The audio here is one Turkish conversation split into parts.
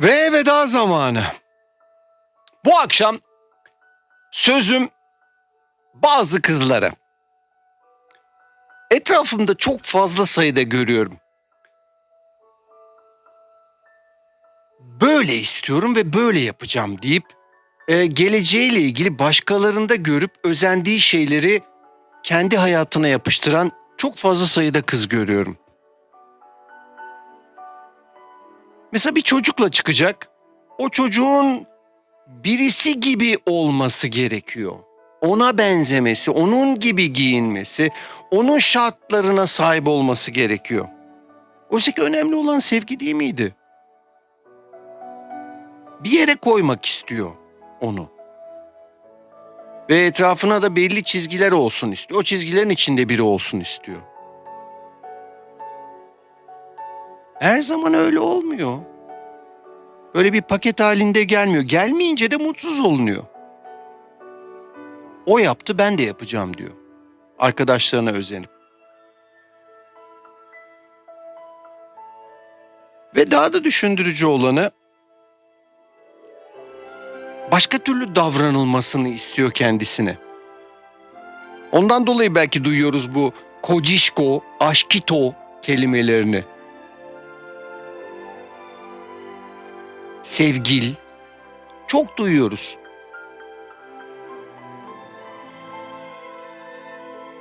Ve veda zamanı. Bu akşam sözüm bazı kızlara. Etrafımda çok fazla sayıda görüyorum. Böyle istiyorum ve böyle yapacağım deyip e, geleceğiyle ilgili başkalarında görüp özendiği şeyleri kendi hayatına yapıştıran çok fazla sayıda kız görüyorum. Mesela bir çocukla çıkacak. O çocuğun birisi gibi olması gerekiyor. Ona benzemesi, onun gibi giyinmesi, onun şartlarına sahip olması gerekiyor. Oysa ki önemli olan sevgi değil miydi? Bir yere koymak istiyor onu. Ve etrafına da belli çizgiler olsun istiyor. O çizgilerin içinde biri olsun istiyor. Her zaman öyle olmuyor. Böyle bir paket halinde gelmiyor. Gelmeyince de mutsuz olunuyor. O yaptı ben de yapacağım diyor. Arkadaşlarına özenip. Ve daha da düşündürücü olanı başka türlü davranılmasını istiyor kendisine. Ondan dolayı belki duyuyoruz bu kocişko, aşkito kelimelerini. Sevgil çok duyuyoruz.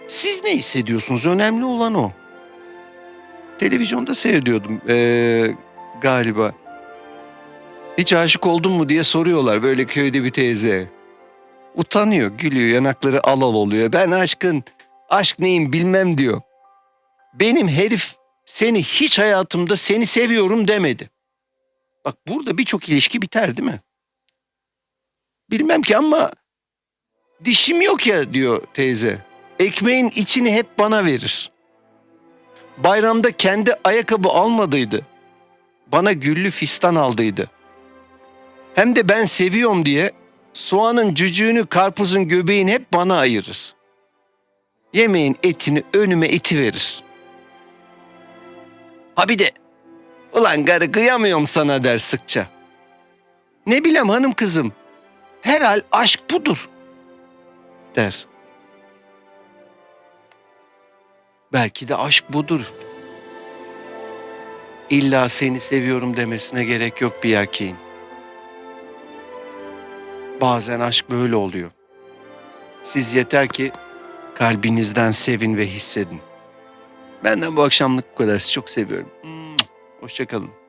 Siz ne hissediyorsunuz? Önemli olan o. Televizyonda seyrediyordum ee, galiba. Hiç aşık oldun mu diye soruyorlar böyle köyde bir teyze. Utanıyor, gülüyor, yanakları al al oluyor. Ben aşkın, aşk neyim bilmem diyor. Benim herif seni hiç hayatımda seni seviyorum demedi. Bak burada birçok ilişki biter değil mi? Bilmem ki ama dişim yok ya diyor teyze. Ekmeğin içini hep bana verir. Bayramda kendi ayakkabı almadıydı. Bana güllü fistan aldıydı. Hem de ben seviyorum diye soğanın cücüğünü, karpuzun göbeğini hep bana ayırır. Yemeğin etini önüme eti verir. Ha bir de Ulan garı kıyamıyorum sana der sıkça. Ne bileyim hanım kızım. Herhal aşk budur der. Belki de aşk budur. İlla seni seviyorum demesine gerek yok bir erkeğin. Bazen aşk böyle oluyor. Siz yeter ki kalbinizden sevin ve hissedin. Benden bu akşamlık bu kadar. Sizi çok seviyorum. Hoşçakalın.